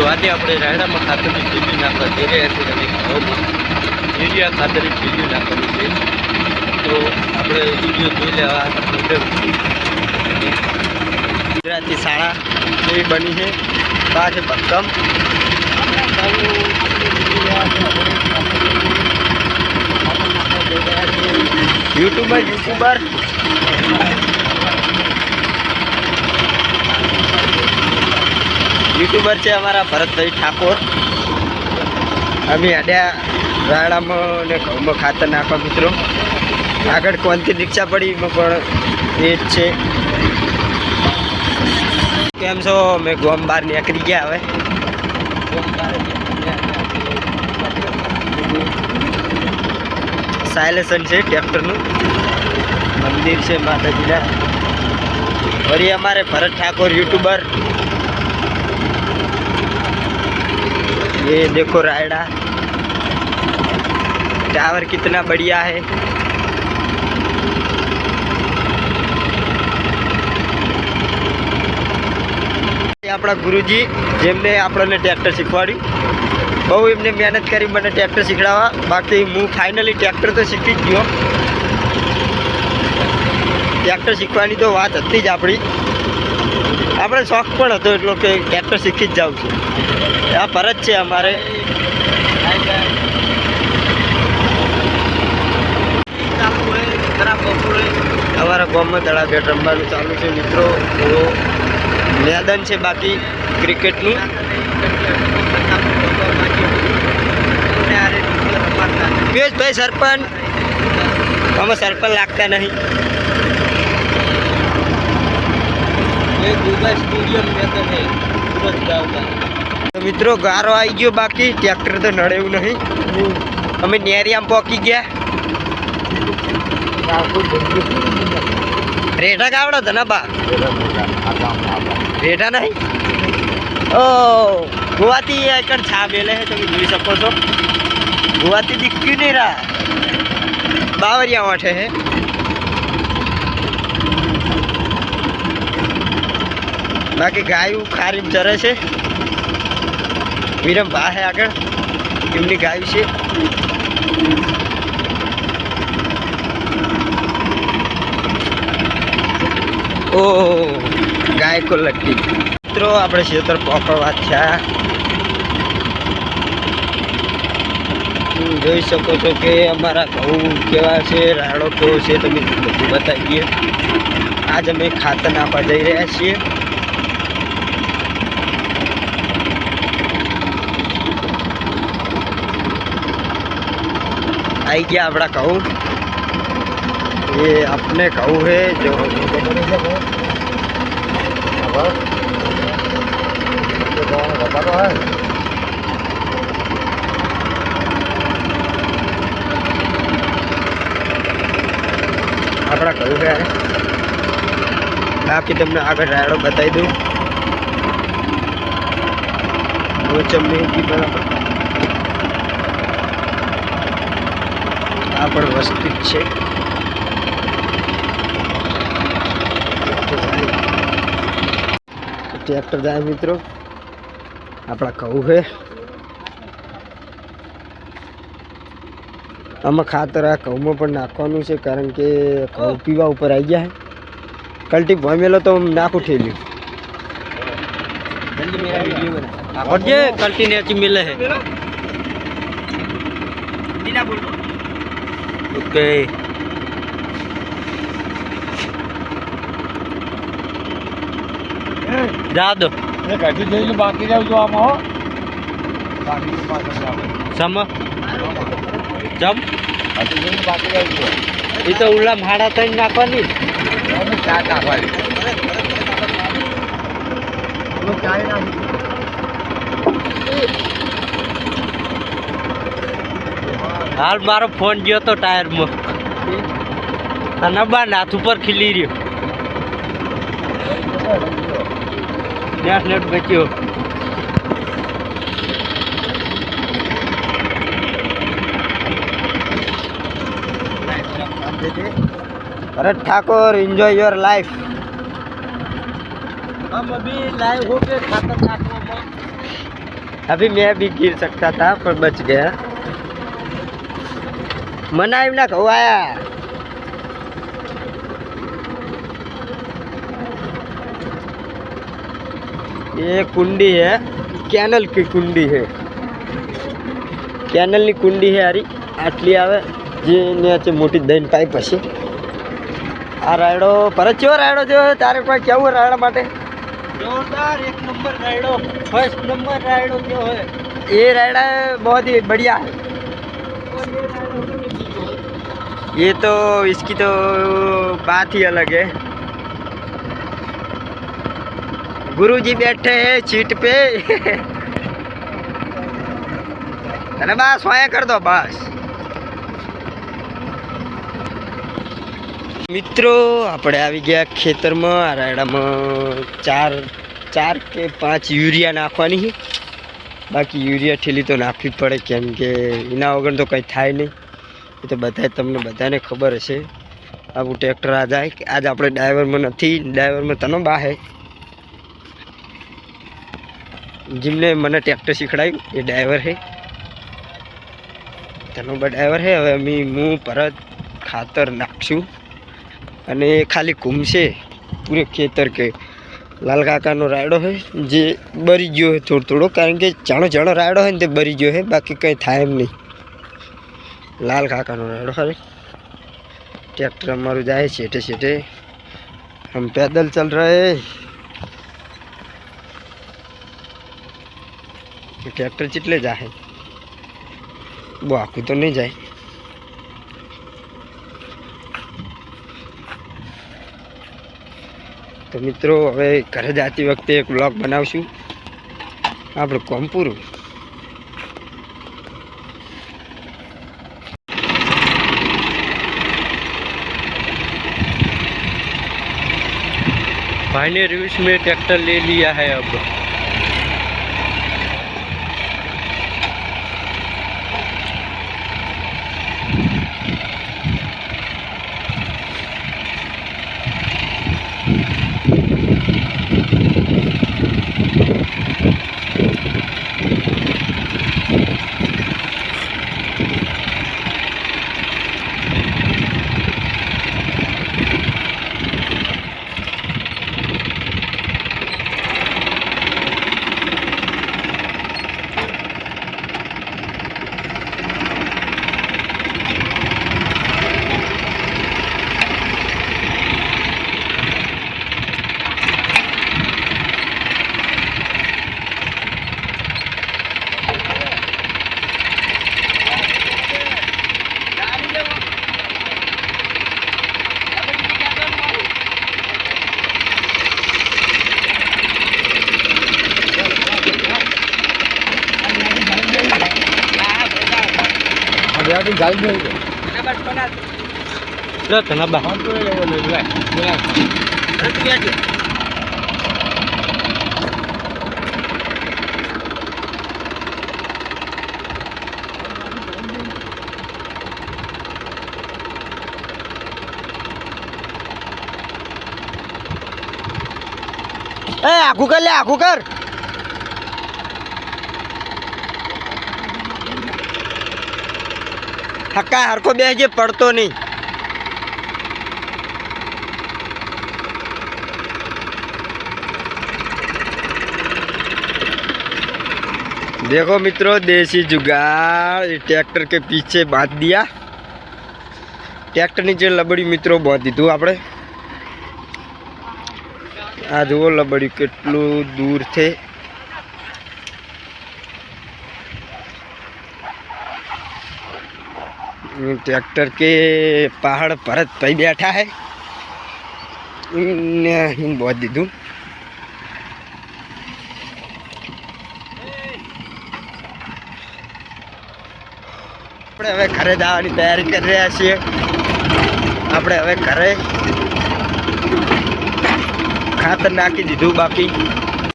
તો આજે આપણે રાયડામાં ખાતરની ચીલી નાખવા જઈ રહ્યા છીએ અને ઘઉંમાં યુરિયા ખાતરની ચીલી નાખવાની છે. તો આપણે વીડિયો જોઈ લેવા ગુજરાતી શાળા જેવી બની છે. આ છે ભક્કમ યુટ્યુબર યુટ્યુબર. યુટ્યુબર છે અમારા ભરતભાઈ ઠાકોર. અમે અડ્યા રાડામાં ને ઘઉંમાં ખાતર નાખવા મિત્રો. આગળ કોનથી રિક્ષા પડી પણ એ જ છે. કેમ છો? મેં ગોમ બહાર નીકળી ગયા હવે. સાયલેસન છે ટ્રેક્ટરનું. મંદિર છે માતાજીના. વળી અમારે ભરત ઠાકોર યુટ્યુબર. ये देखो रायडा टावर कितना बढ़िया है એ આપણા ગુરુજી જેમને આપણને ટ્રેક્ટર શીખવાડ્યું બહુ એમને મહેનત કરી મને ટ્રેક્ટર શીખડાવવા બાકી હું ફાઇનલી ટ્રેક્ટર તો શીખી જ ગયો ટ્રેક્ટર શીખવાની તો વાત હતી જ આપણી આપણે શોખ પણ હતો એટલો કે ટ્રેક્ટર શીખી જ જાઉં છું. આ ફરજ છે અમારે. અમારા ગામમાં દડા બેટ રમવાનું ચાલુ છે મિત્રો. એવો મેદાન છે બાકી ક્રિકેટનું. પિયુષભાઈ સરપંચ. અમે સરપંચ લાગતા નહીં. તો મિત્રો, ગારો આવી ગયો બાકી, ટ્રેક્ટર તો નડે એવું નહીં. અમે નેરિયામ પોકી ગયા. રેઢા કાવડો ને બા? રેઢા નહીં? ઓ ગોવાથી એકણ છા મેલે છે તમે જોઈ શકો છો. ગોવાથી દીખ્યું નહીં રા બાવરિયા વાંઠે છે બાકી ગાયું ખારી ચરે છે. વિરમ ભા હે આગળ. એમની ગાયું છે. ઓ, ગાય કો લટ્ટી મિત્રો, આપણે ખેતર પકડવા થયા. જોઈ શકો છો કે અમારા ઘઉં કેવા છે, રાડો કેવો છે, તમે બધું બતાવીએ. આજ અમે ખાતર નાખવા જઈ રહ્યા છીએ. आई गया अपना कहूँ ये अपने कहूँ है जो આપણા કહું છે બાકી તમને આગળ રાયડો બતાવી દઉં મોચમની આ પણ વસ્તી જ છે. ટ્રેક્ટર જાય મિત્રો. આપણા કહું છે. આમાં ખાતર આ કહુમાં પણ નાખવાનું છે કારણ કે ઘઉં પીવા ઉપર આવી ગયા કલ્ટી કલટી ભમેલો તો નાખું ઠેલ્યું. કલટી ને મિલે છે. ઓકે જા એ કાઢી જઈને બાકી જાવ જો આમાં બાકી સમ જમ. બાકી જાવ જો એ તો ઉલ્લા માડા થઈને નાખવાની. ચા નાખવાની. ચા નાખી. હાલ મારો ફોન ગયો તો ટાયરમાં અને બા નાથ ઉપર ખીલી રહ્યો net net બચ્યો Bharat Thakur enjoy your life हम अभी लाइव हो के खातर नाखवा अभी मैं भी गिर सकता था पर बच गया मना ना खवाया ये कुंडी है कैनल की कुंडी है કેનલની કુંડી છે હારી આટલી આવે જે નીચે મોટી દહીં પાઇપ હશે આ રાયડો પરત ચેવો રાયડો થયો તારે કોઈ કેવું રાયડા માટે જોરદાર એક નંબર રાયડો ફર્સ્ટ નંબર રાયડો કયો હે ये रायडा बहुत ही बढ़िया ये तो इसकी तो बात ही अलग है गुरुजी बैठे हैं सीट पे अरे बस वहाँ कर दो बस મિત્રો આપણે આવી ગયા ખેતરમાં આ રાયડામાં ચાર ચાર કે પાંચ યુરિયા નાખવાની છે બાકી યુરિયા ઠેલી તો નાખવી પડે કેમ કે એના વગર તો કંઈ થાય નહીં એ તો બધા તમને બધાને ખબર હશે. આવું ટ્રેક્ટર આ જાય કે આજ આપણે ડ્રાઈવરમાં નથી ડ્રાઈવરમાં તનો બા હે. જેમને મને ટ્રેક્ટર શીખડાયું, એ ડ્રાઈવર હે. તનો બા ડ્રાઈવર છે હવે અમે હું પરત ખાતર નાખશું. અને ખાલી ઘૂમશે, પૂરે ખેતર કે. લાલ કાકાનો રાયડો છે જે બરી ગયો હોય થોડો થોડો, કારણ કે જાણો જાણો રાયડો હોય ને તે બરી ગયો છે બાકી કંઈ થાય એમ નહીં. લાલ કાકાનો રાયડો ખરી ટ્રેક્ટર અમારું જાય છેટે છેટે. આમ પેદલ ચલ રહે. ટ્રેક્ટર ચેટલે જાય બહુ આખું તો નહીં જાય. તો મિત્રો, હવે ઘરે જતી વખતે એક બ્લોગ બનાવશું. આપણું કોમ પૂરું. भाई ने रूस में ट्रैक्टर ले लिया है अब। હવે ગાડી લો. તને બા એ આખું કર લે આખું કર. હક્કા હરકો બેસજે પડતો નહીં देखो मित्रों देसी जुगाड़ ये ट्रैक्टर के पीछे बांध दिया ટ્રેક્ટર નીચે લબડી મિત્રો બાંધી દીધું આપણે આ જુઓ લબડ્યું કેટલું દૂર છે ट्रैक्टर के पहाड़ भरत भाई बैठा है इनने इन बहुत दीधું આપણે હવે ઘરે જવાની તૈયારી કરી રહ્યા છીએ આપણે હવે ઘરે ખાતર નાખી દીધું બાકી